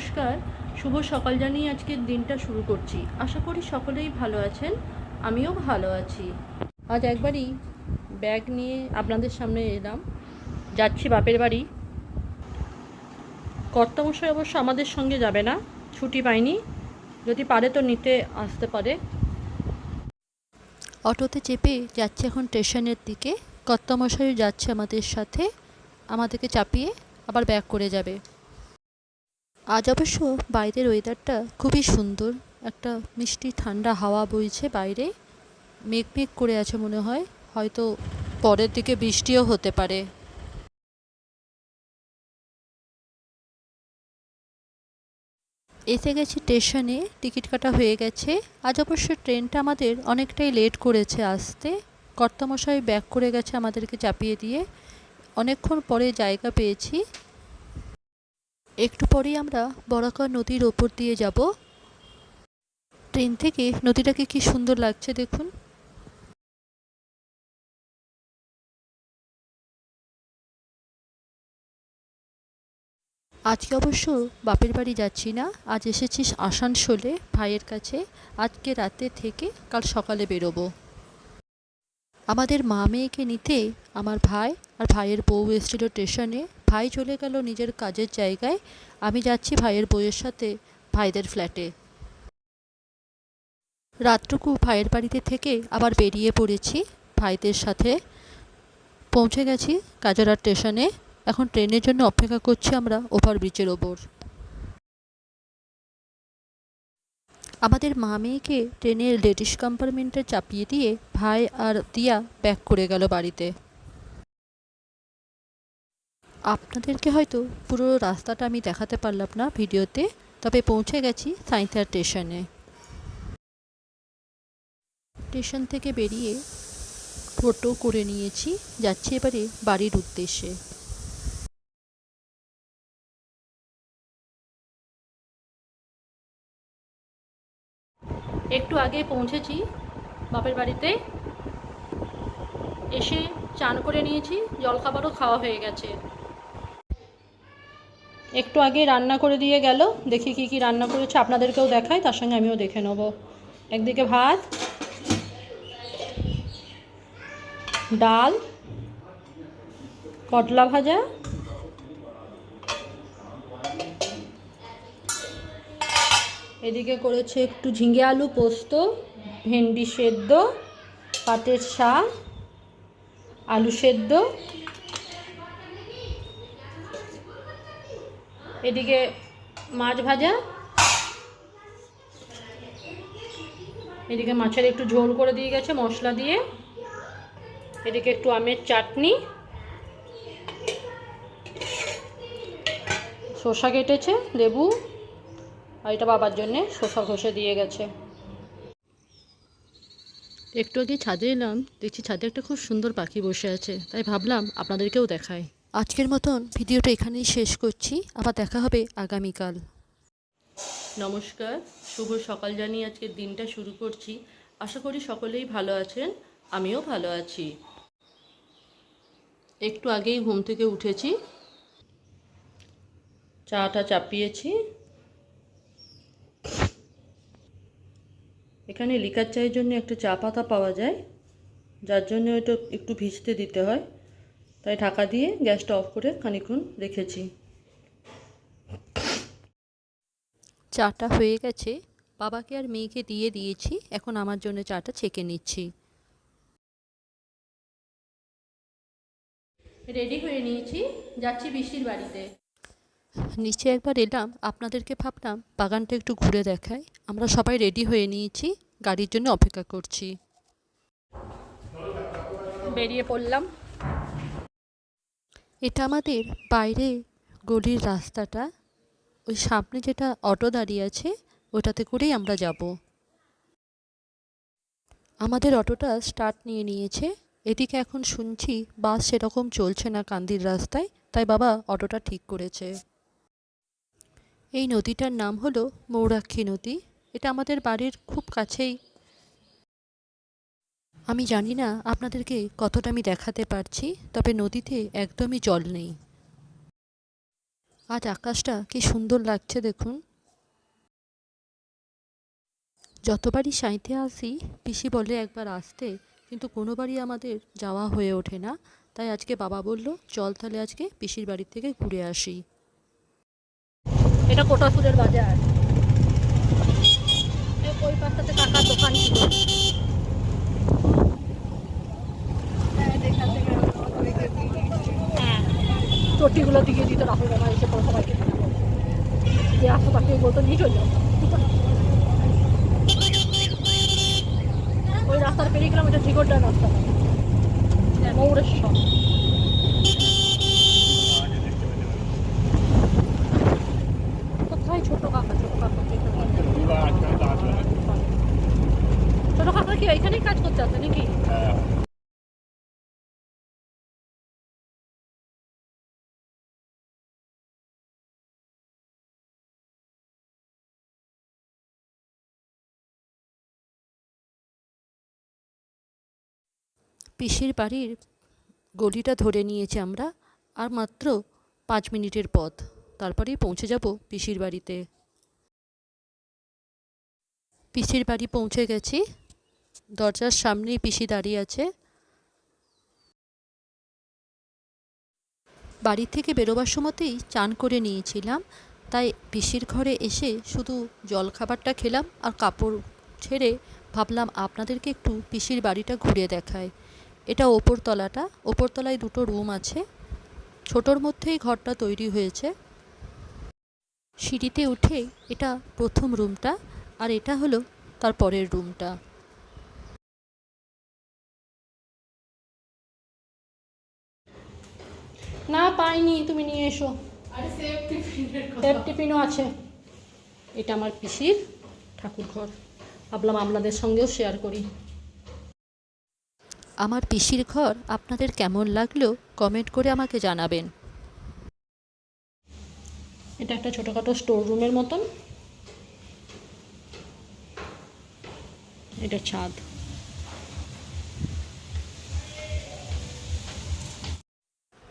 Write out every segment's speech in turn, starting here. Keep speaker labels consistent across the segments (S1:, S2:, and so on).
S1: নমস্কার, শুভ সকাল জানিয়ে আজকের দিনটা শুরু করছি। আশা করি সকলেই ভালো আছেন, আমিও ভালো আছি। আজ একবারই ব্যাগ নিয়ে আপনাদের সামনে এলাম। যাচ্ছি বাপের বাড়ি। কর্তামশাই অবশ্য আমাদের সঙ্গে যাবে না, ছুটি পাইনি যদি পারে তো নিতে আসতে পারে।
S2: অটোতে চেপে যাচ্ছে এখন স্টেশনের দিকে। কর্তামশাইও যাচ্ছে আমাদের সাথে, আমাদেরকে চাপিয়ে আবার ব্যাক করে যাবে। আজ অবশ্য বাইরের ওয়েদারটা খুবই সুন্দর। একটা মিষ্টি, ঠান্ডা হাওয়া বইছে বাইরে। মেঘ মেঘ করে আছে মনে হয়। হয়তো পরের দিকে বৃষ্টিও হতে পারে। এসে গেছি স্টেশনে। টিকিট কাটা হয়ে গেছে। আজ অবশ্য ট্রেনটা আমাদের অনেকটাই লেট করেছে আসতে। কর্তামশাই ব্যাক করে গেছে আমাদেরকে চাপিয়ে দিয়ে। অনেকক্ষণ পরে জায়গা পেয়েছি। একটু পরেই আমরা বরাকর নদীর ওপর দিয়ে যাব। ট্রেন থেকে নদীটাকে কি সুন্দর লাগছে দেখুন। আজকে অবশ্য বাপের বাড়ি যাচ্ছি না, আজ এসেছি আসানসোলে ভাইয়ের কাছে। আজকে রাতে থেকে কাল সকালে বেরোবো। আমাদের মা মেয়েকে নিতে আমার ভাই আর ভাইয়ের বউ এসেছিল স্টেশনে। ভাই চলে গেল নিজের কাজের জায়গায়। আমি যাচ্ছি ভাইয়ের বউয়ের সাথে, ভাইদের ফ্ল্যাটে। রাতটুকু ভাইয়ের বাড়িতে থেকে আবার বেরিয়ে পড়েছি ভাইদের সাথে। পৌঁছে গেছি কাজারা স্টেশনে। এখন ট্রেনের জন্য অপেক্ষা করছি আমরা ওভারব্রিজের ওপর। আমাদের মা মেয়েকে ট্রেনের লেডিস কম্পার্টমেন্টে চাপিয়ে দিয়ে ভাই আর দিয়া ব্যাক করে গেল বাড়িতে। আপনাদেরকে হয়তো পুরো রাস্তাটা আমি দেখাতে পারলাম না ভিডিওতে, তবে পৌঁছে গেছি সাঁইথিয়া স্টেশনে। স্টেশন থেকে বেরিয়ে টোটো করে নিয়েছি, যাচ্ছি এবারে বাড়ির উদ্দেশ্যে।
S1: একটু আগে পৌঁছেছি বাপের বাড়িতে। এসে চান করে নিয়েছি, জলখাবারও খাওয়া হয়ে গেছে। একটু আগে রান্না করে দিয়ে গেল, দেখি কি কি রান্না করেছে, আপনাদেরকেও দেখাই, তার সঙ্গে আমিও দেখে নেব। একদিকে ভাত, ডাল, কটলা ভাজা, এদিকে করেছে একটু ঝিঙে আলু পোস্ত, ভেন্ডি সেদ্ধ, পাটের শাক, আলু সেদ্ধ এদিকে মাছ ভাজা, এদিকে মাছের একটু ঝোল করে দিয়ে গেছে, মশলা দিয়ে। এদিকে একটু আমের চাটনি। শসা কেটেছে, লেবু। আর এটা বাবার জন্যে শসা ঘষে দিয়ে গেছে। একটু আগে ছাদে এলাম, দেখছি ছাদে একটা খুব সুন্দর পাখি বসে আছে। তাই ভাবলাম আপনাদেরকেও দেখাই।
S2: আজকের মতন ভিডিওটা এখানেই শেষ করছি। আবার দেখা হবে আগামীকাল।
S1: নমস্কার, শুভ সকাল জানিয়ে আজকের দিনটা শুরু করছি। আশা করি সকলেই ভালো আছেন, আমিও ভালো আছি। একটু আগেই ঘুম থেকে উঠেছি। চাটা চাপিয়েছি। এখানে লিকার চায়ের জন্য একটা চা পাতা পাওয়া যায়। যার জন্য ওটা একটু ভিজতে দিতে হয়। তাই ঢাকা দিয়ে গ্যাসটা অফ করে খানিক্ষণ রেখেছি।
S2: চাটা হয়ে গেছে। বাবাকে আর মেয়েকে দিয়ে দিয়েছি। এখন আমার জন্য চাটা ছেঁকে নিচ্ছি।
S1: রেডি হয়ে নিয়েছি। যাচ্ছি বৃষ্টির বাড়িতে।
S2: নিচে একবার এলাম। আপনাদেরকে ভাবলাম বাগানটা একটু ঘুরে দেখাই। আমরা সবাই রেডি হয়ে নিয়েছি। গাড়ির জন্য অপেক্ষা করছি।
S1: বেরিয়ে পড়লাম।
S2: এটা আমাদের বাইরে গলির রাস্তাটা, ওই সামনে যেটা অটো দাঁড়িয়ে আছে, ওটাতে করেই আমরা যাব। আমাদের অটোটা স্টার্ট নিয়ে নিয়েছে। এদিকে এখন শুনছি বাস সেরকম চলছে না কান্দির রাস্তায়, তাই বাবা অটোটা ঠিক করেছে। এই নদীটার নাম হলো মৌরাক্ষী নদী। এটা আমাদের বাড়ির খুব কাছেই আমি জানি না আপনাদেরকে কতটা আমি দেখাতে পারছি, তবে নদীতে একদমই জল নেই। আজ আকাশটা কি সুন্দর লাগছে দেখুন। যতবারই সাঁইতে আসি, পিসি বলে একবার আসতে, কিন্তু কোনোবারই আমাদের যাওয়া হয়ে ওঠে না। তাই আজকে বাবা বলল, চল তাহলে আজকে পিসির বাড়ি থেকে ঘুরে আসি।
S1: এটা কোটাপুরের বাজার। ওই কাকার দোকান ছিল। চটিগুলো দিয়ে দিত রাহুল বাবা এসে পরে সবাইকে। যে আশেপাশে বলতো নিয়ে চলে ওই রাস্তার পেরিয়ে গেলাম এটা ঝিগোরডার রাস্তা মৌরেশ্বর। কোথায় ছোট কাকা কাকা কি, এখানেই কাজ করতে আছে নাকি?
S2: পিসির বাড়ির গলিটা ধরে নিয়েছি আমরা, আর মাত্র পাঁচ মিনিটের পথ। তারপরেই পৌঁছে যাব পিসির বাড়িতে। পিসির বাড়ি পৌঁছে গেছি। দরজার সামনেই পিসি দাঁড়িয়ে আছে। বাড়ি থেকে বেরোবার সময়তেই চান করে নিয়েছিলাম, তাই পিসির ঘরে এসে শুধু জলখাবারটা খেলাম আর কাপড় ছেড়ে ভাবলাম আপনাদেরকে একটু পিসির বাড়িটা ঘুরে দেখায় এটা ওপরতলাটা ওপরতলায় দুটো রুম আছে। ছোটোর মধ্যেই ঘরটা তৈরি হয়েছে। সিঁড়িতে উঠে এটা প্রথম রুমটা আর এটা হলো তার পরের রুমটা।
S1: না পাইনি তুমি নিয়ে এসো। সেফ টিফিনও আছে। এটা আমার পিসির ঠাকুর ঘর ভাবলাম আপনাদের সঙ্গেও শেয়ার করি।
S2: আমার পিসির ঘর আপনাদের কেমন লাগল কমেন্ট করে আমাকে জানাবেন।
S1: এটা একটা ছোটোখাটো স্টোর রুমের মতন। এটা ছাদ।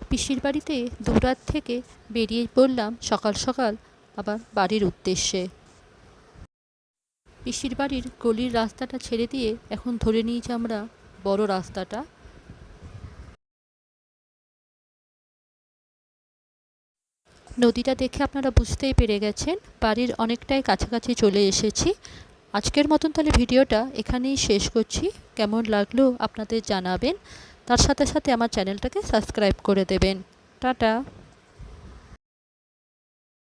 S2: পিসির বাড়িতে দুরাত থেকে বেরিয়ে পড়লাম সকাল সকাল আবার বাড়ির উদ্দেশ্যে। পিসির বাড়ির গলির রাস্তাটা ছেড়ে দিয়ে এখন ধরে নিয়েছি আমরা বড় রাস্তাটা। নদীটা দেখে আপনারা বুঝতেই পেরে গেছেন, বাড়ির অনেকটাই কাছাকাছি চলে এসেছি। আজকের মতন তাহলে ভিডিওটা এখানেই শেষ করছি। কেমন লাগল আপনাদের জানাবেন। তার সাথে সাথে আমার চ্যানেলটাকে সাবস্ক্রাইব করে দেবেন। টাটা।